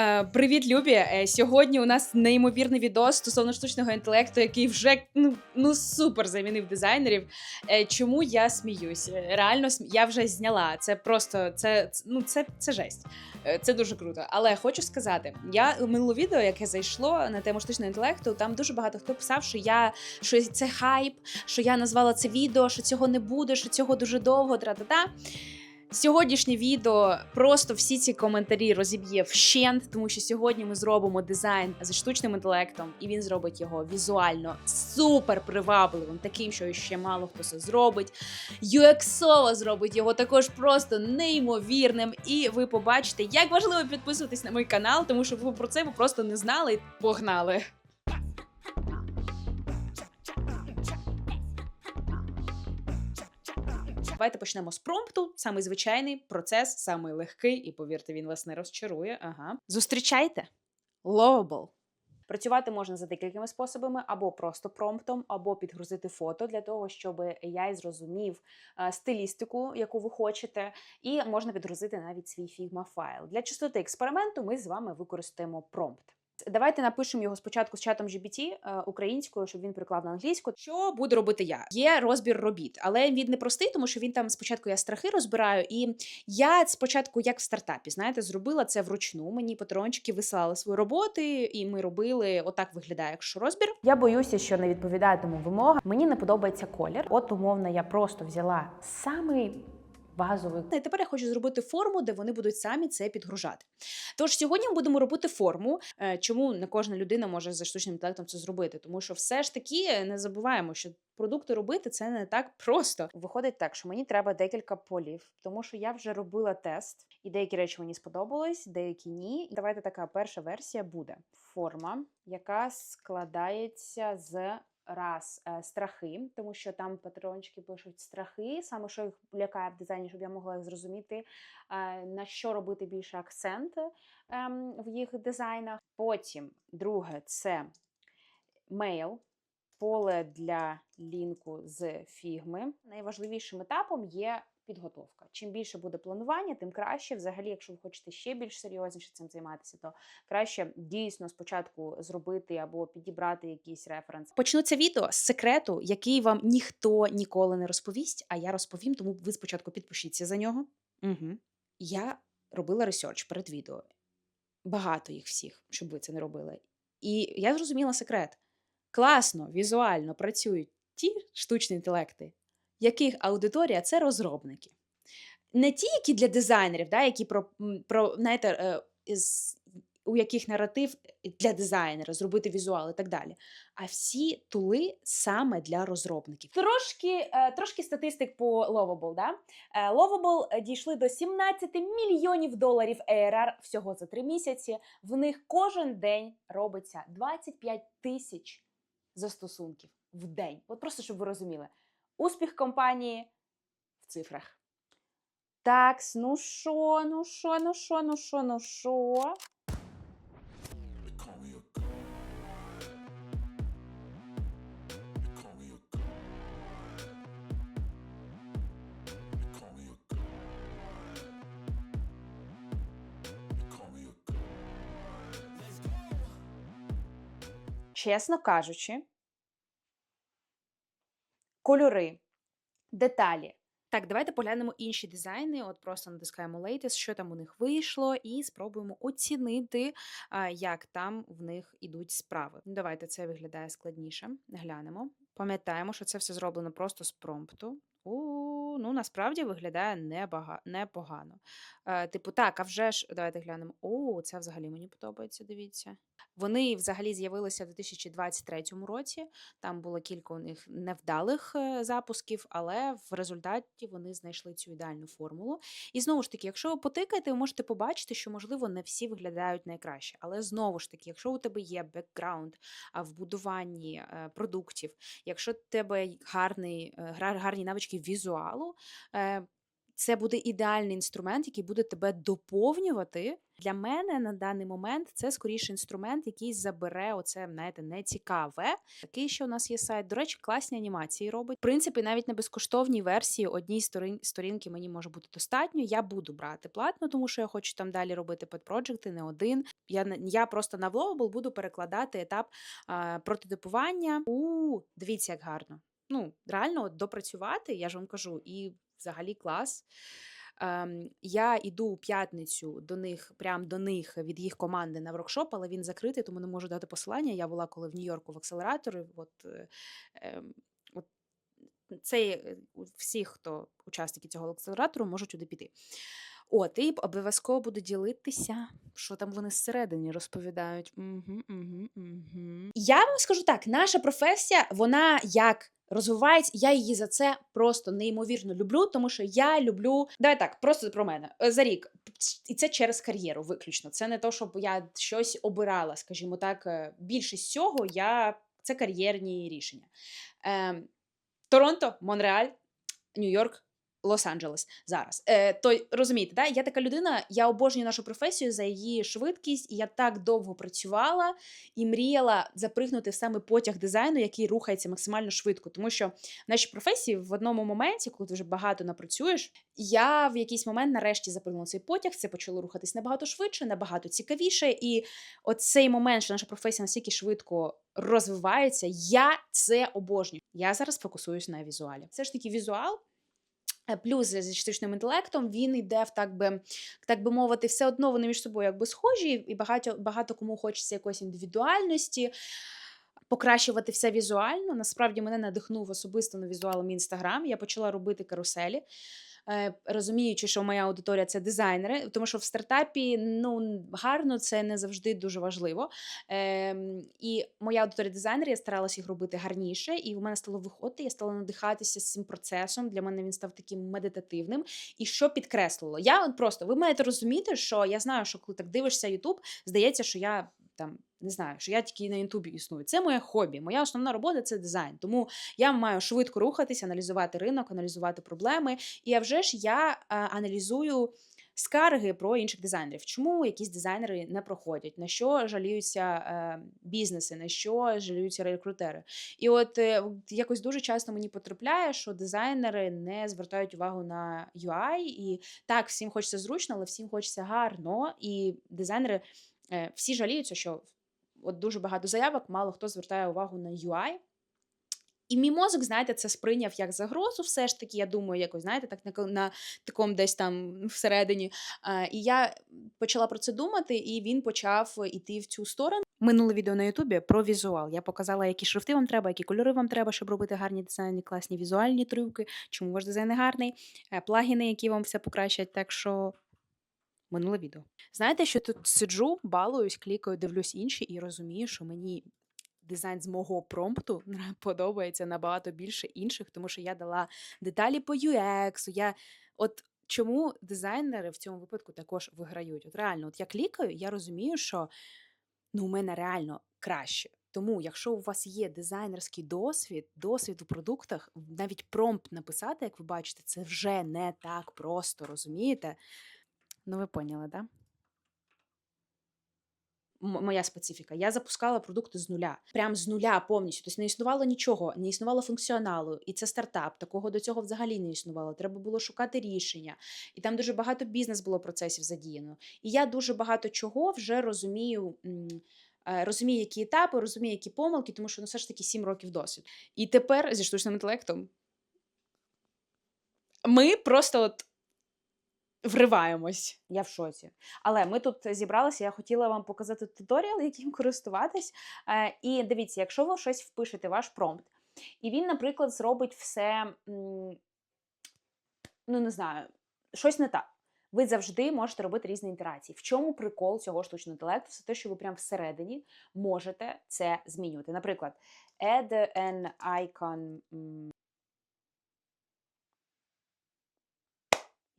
Е, Привіт, Любі! Е, Сьогодні у нас неймовірний відос стосовно штучного інтелекту, який вже ну, ну супер замінив дизайнерів. Е, Чому я сміюсь? Реально я вже зняла. Це просто це, ну, це, це жесть. Це дуже круто. Але хочу сказати, я минуле відео, яке зайшло на тему штучного інтелекту, там дуже багато хто писав, що я що це хайп, що я назвала це відео, що цього не буде, що цього дуже довго. Тра-та-та. Сьогоднішнє відео просто всі ці коментарі розіб'є вщент, тому що сьогодні ми зробимо дизайн з штучним інтелектом, і він зробить його візуально супер привабливим, таким, що ще мало хто це зробить. UX зробить його також просто неймовірним. І ви побачите, як важливо підписуватись на мій канал, тому що ви про це ви просто не знали. Погнали! Давайте почнемо з промпту. Самий звичайний процес, самий легкий, і повірте, він вас не розчарує. Ага. Зустрічайте Lovable. Працювати можна за декількома способами, або просто промптом, або підгрузити фото для того, щоб AI зрозумів е, стилістику, яку ви хочете, і можна підгрузити навіть свій Figma файл. Для чистоти експерименту ми з вами використаємо промпт. Давайте напишемо його спочатку з чатом GPT е, українською, щоб він переклав на англійську. Що буду робити я? Є розбір робіт, але він не простий, тому що він там спочатку я страхи розбираю. І я спочатку, як в стартапі, знаєте, зробила це вручну. Мені патрончики висилали свої роботи, і ми робили отак виглядає, якщо розбір. Я боюся, що не відповідатиму вимогам. Мені не подобається колір. От умовно, я просто взяла самий базовий І тепер я хочу зробити форму, де вони будуть самі це підгружати. Тож сьогодні ми будемо робити форму. Е, Чому не кожна людина може за штучним інтелектом це зробити? Тому що все ж таки не забуваємо, що продукти робити це не так просто. Виходить так, що мені треба декілька полів, тому що я вже робила тест, і деякі речі мені сподобались, деякі ні. Давайте така перша версія буде форма, яка складається з раз е, страхи, тому що там патрончики пишуть страхи, саме що їх лякає в дизайні, щоб я могла зрозуміти, е, на що робити більше акцент ем, в їх дизайнах. Потім друге це мейл поле для лінку з фігми. Найважливішим етапом є підготовка. Чим більше буде планування, тим краще. Взагалі, якщо ви хочете ще більш серйозніше цим займатися, то краще дійсно спочатку зробити або підібрати якийсь референс. Почну це відео з секрету, який вам ніхто ніколи не розповість, а я розповім, тому ви спочатку підпишіться за нього. Угу. Я робила ресерч перед відео. Багато їх всіх, щоб ви це не робили. І я зрозуміла секрет. Класно, візуально працюють ті штучні інтелекти, яких аудиторія це розробники. Не ті, які для дизайнерів, да, які про, про знаєте, е, у яких наратив для дизайнера, зробити візуал і так далі. А всі тули саме для розробників. Трошки, е, трошки статистик по Lovable. Да? Е, Lovable дійшли до 17 мільйонів доларів ARR всього за три місяці. В них кожен день робиться 25 тисяч застосунків в день. От просто щоб ви розуміли. Успіх компанії в цифрах. Так, ну що, ну що, ну що, ну що, ну що? Чесно кажучи, кольори, деталі. Так, давайте поглянемо інші дизайни. От просто натискаємо Latest, що там у них вийшло, і спробуємо оцінити, як там в них ідуть справи. Ну, Давайте це виглядає складніше. Глянемо. Пам'ятаємо, що це все зроблено просто з промпту. У, ну насправді виглядає небага, непогано. Е, типу, так, а вже ж давайте глянемо. О, це взагалі мені подобається. Дивіться. Вони взагалі з'явилися в 2023 році. Там було кілька у них невдалих е, запусків, але в результаті вони знайшли цю ідеальну формулу. І знову ж таки, якщо ви потикаєте, ви можете побачити, що можливо не всі виглядають найкраще. Але знову ж таки, якщо у тебе є бекграунд в будуванні е, продуктів, якщо у тебе гарний, е, гарні навички візуалу. Е, Це буде ідеальний інструмент, який буде тебе доповнювати. Для мене на даний момент це скоріше інструмент, який забере оце, знаєте, нецікаве. Такий, що у нас є сайт. До речі, класні анімації робить. В принципі, навіть на безкоштовній версії одній сторінки мені може бути достатньо. Я буду брати платно, тому що я хочу там далі робити пет-проджекти, не один. Я, я просто на Вловабл буду перекладати етап а, прототипування. У дивіться, як гарно. Ну, реально, от допрацювати, я ж вам кажу, і взагалі клас. Ем, я йду у п'ятницю до них, прям до них від їх команди на воркшоп, але він закритий, тому не можу дати посилання. Я була коли в Нью-Йорку в акселераторі. От, е, ем, це е, всі, хто учасники цього акселератору, можуть туди піти. От, і обов'язково буду ділитися, що там вони зсередині розповідають. Угу, угу, угу. Я вам скажу так: наша професія, вона як розвивається, я її за це просто неймовірно люблю, тому що я люблю. Давай так, просто про мене Е, за рік. І це через кар'єру, виключно. Це не то, щоб я щось обирала, скажімо так. е, Більшість цього я це кар'єрні рішення. Ем, Торонто, Монреаль, Нью-Йорк, Лос-Анджелес зараз. Е, то розумієте, да? я така людина, я обожнюю нашу професію за її швидкість, і я так довго працювала і мріяла запригнути в саме потяг дизайну, який рухається максимально швидко. Тому що в нашій професії в одному моменті, коли ти вже багато напрацюєш, я в якийсь момент нарешті запригнула цей потяг, це почало рухатись набагато швидше, набагато цікавіше. І от цей момент, що наша професія настільки швидко розвивається, я це обожнюю. Я зараз фокусуюсь на візуалі. Все ж таки, візуал. Е, Плюс зі штучним інтелектом він йде в так би, так би мовити, все одно вони між собою якби схожі, і багато, багато кому хочеться якоїсь індивідуальності, покращувати все візуально. Насправді мене надихнув особисто на візуал інстаграм. Я почала робити каруселі. Е, Розуміючи, що моя аудиторія це дизайнери, тому що в стартапі ну гарно це не завжди дуже важливо. Ем, і моя аудиторія дизайнерів, я старалася їх робити гарніше, і в мене стало виходити, я стала надихатися з цим процесом. Для мене він став таким медитативним. І що підкреслило? Я от просто ви маєте розуміти, що я знаю, що коли так дивишся Ютуб, здається, що я там не знаю, що я тільки на Ютубі існую. Це моє хобі. Моя основна робота це дизайн. Тому я маю швидко рухатися, аналізувати ринок, аналізувати проблеми. І а вже ж я а, аналізую. Скарги про інших дизайнерів. Чому якісь дизайнери не проходять? На що жаліються е, бізнеси, на що жаліються рекрутери? І от е, якось дуже часто мені потрапляє, що дизайнери не звертають увагу на UI, і так, всім хочеться зручно, але всім хочеться гарно. І дизайнери всі жаліються, що от дуже багато заявок, мало хто звертає увагу на UI. І мій мозок, знаєте, це сприйняв як загрозу, все ж таки, я думаю, якось, знаєте, так на, на такому десь там всередині. А, і я почала про це думати, і він почав іти в цю сторону. Минуле відео на Ютубі про візуал. Я показала, які шрифти вам треба, які кольори вам треба, щоб робити гарні дизайни, класні візуальні трюки, чому ваш дизайн гарний, е, плагіни, які вам все покращать. Так що минуле відео. Знаєте, що тут сиджу, балуюсь, клікаю, дивлюсь інші і розумію, що мені дизайн з мого промпту подобається набагато більше інших, тому що я дала деталі по UX. Я от чому дизайнери в цьому випадку також виграють? От реально, от я клікаю, я розумію, що ну, у мене реально краще. Тому, якщо у вас є дизайнерський досвід, досвід у продуктах, навіть промпт написати, як ви бачите, це вже не так просто, розумієте? Ну, ви поняли? Да? моя специфіка. Я запускала продукти з нуля, прям з нуля повністю. Тобто не існувало нічого, не існувало функціоналу, і це стартап. Такого до цього взагалі не існувало. Треба було шукати рішення, і там дуже багато бізнес було процесів задіяно. І я дуже багато чого вже розумію. е, Розумію, які етапи, розумію, які помилки, тому що ну, все ж таки 7 років досвід. І тепер зі штучним інтелектом ми просто от вриваємось. Я в шоці. Але ми тут зібралися, я хотіла вам показати туторіал, яким користуватись. Е, І дивіться, якщо ви щось впишете, ваш промпт, і він, наприклад, зробить все, ну не знаю, щось не так. Ви завжди можете робити різні інтерації. В чому прикол цього штучного інтелекту? Все те, що ви прямо всередині можете це змінювати. Наприклад, add an icon.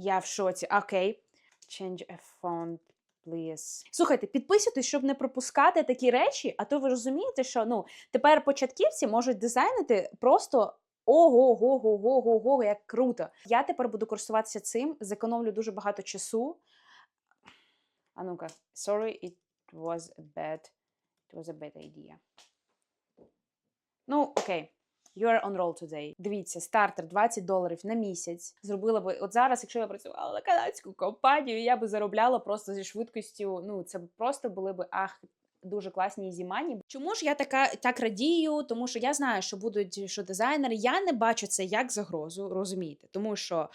Я в шоці. Окей. Change a font, please. Слухайте, підписуйтесь, щоб не пропускати такі речі, а то ви розумієте, що ну, тепер початківці можуть дизайнити просто Ого, го, го, го, го, го, як круто. Я тепер буду користуватися цим, зекономлю дуже багато часу. А ну-ка, sorry, it was a bad, it was a bad idea. Ну, окей. You are on roll today. Дивіться, стартер 20 доларів на місяць. Зробила би, от зараз, якщо я працювала на канадську компанію, я би заробляла просто зі швидкістю. Ну, це просто були би ах, дуже класні ізімані. Чому ж я така так радію? Тому що я знаю, що будуть що дизайнери. Я не бачу це як загрозу, розумієте? Тому що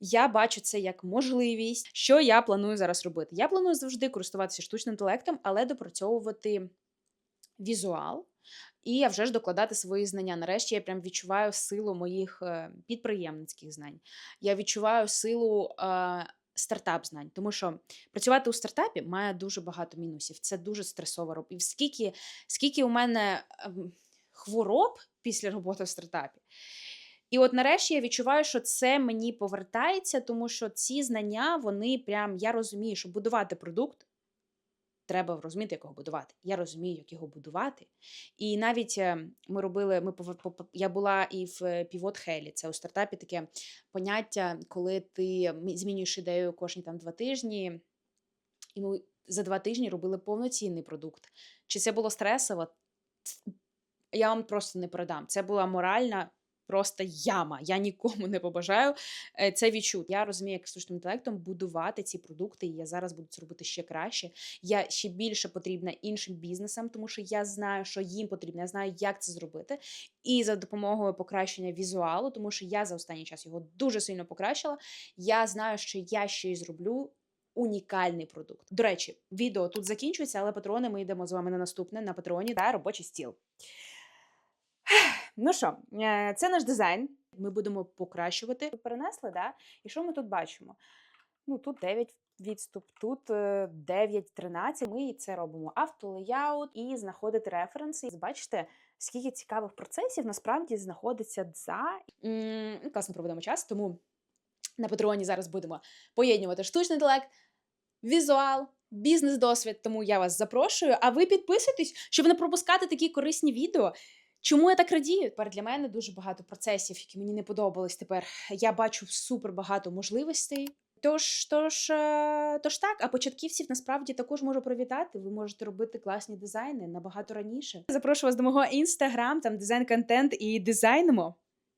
я бачу це як можливість, що я планую зараз робити. Я планую завжди користуватися штучним інтелектом, але допрацьовувати візуал. І а вже ж докладати свої знання. Нарешті я прям відчуваю силу моїх е, підприємницьких знань. Я відчуваю силу е, стартап знань, тому що працювати у стартапі має дуже багато мінусів. Це дуже стресова робота. І скільки, скільки у мене ем, хвороб після роботи в стартапі. І от нарешті я відчуваю, що це мені повертається, тому що ці знання, вони прям я розумію, що будувати продукт. Треба розуміти, як його будувати. Я розумію, як його будувати. І навіть е, ми робили, ми я була і в Pivot Hell, це у стартапі таке поняття, коли ти змінюєш ідею кожні там два тижні. І ми за два тижні робили повноцінний продукт. Чи це було стресово? Я вам просто не передам. Це була моральна просто яма. Я нікому не побажаю е, це відчути. Я розумію, як штучним інтелектом будувати ці продукти, і я зараз буду це робити ще краще. Я ще більше потрібна іншим бізнесам, тому що я знаю, що їм потрібно, я знаю, як це зробити. І за допомогою покращення візуалу, тому що я за останній час його дуже сильно покращила. Я знаю, що я ще й зроблю. Унікальний продукт. До речі, відео тут закінчується, але патрони ми йдемо з вами на наступне на патреоні та робочий стіл. Ну що, е, це наш дизайн. Ми будемо покращувати. Перенесли, да? І що ми тут бачимо? Ну, тут 9 відступ, тут е, 9, 13. Ми це робимо автолеяут і знаходити референси. Бачите, скільки цікавих процесів насправді знаходиться за М, ну, Класно проведемо час, тому на патреоні зараз будемо поєднувати штучний інтелект, візуал, бізнес-досвід. Тому я вас запрошую. А ви підписуйтесь, щоб не пропускати такі корисні відео. Чому я так радію? Тепер для мене дуже багато процесів, які мені не подобались. Тепер я бачу супер багато можливостей. Тож, тож, е, тож так, а початківців насправді також можу привітати. Ви можете робити класні дизайни набагато раніше. Запрошую вас до мого інстаграм, там дизайн-контент і дизайнимо.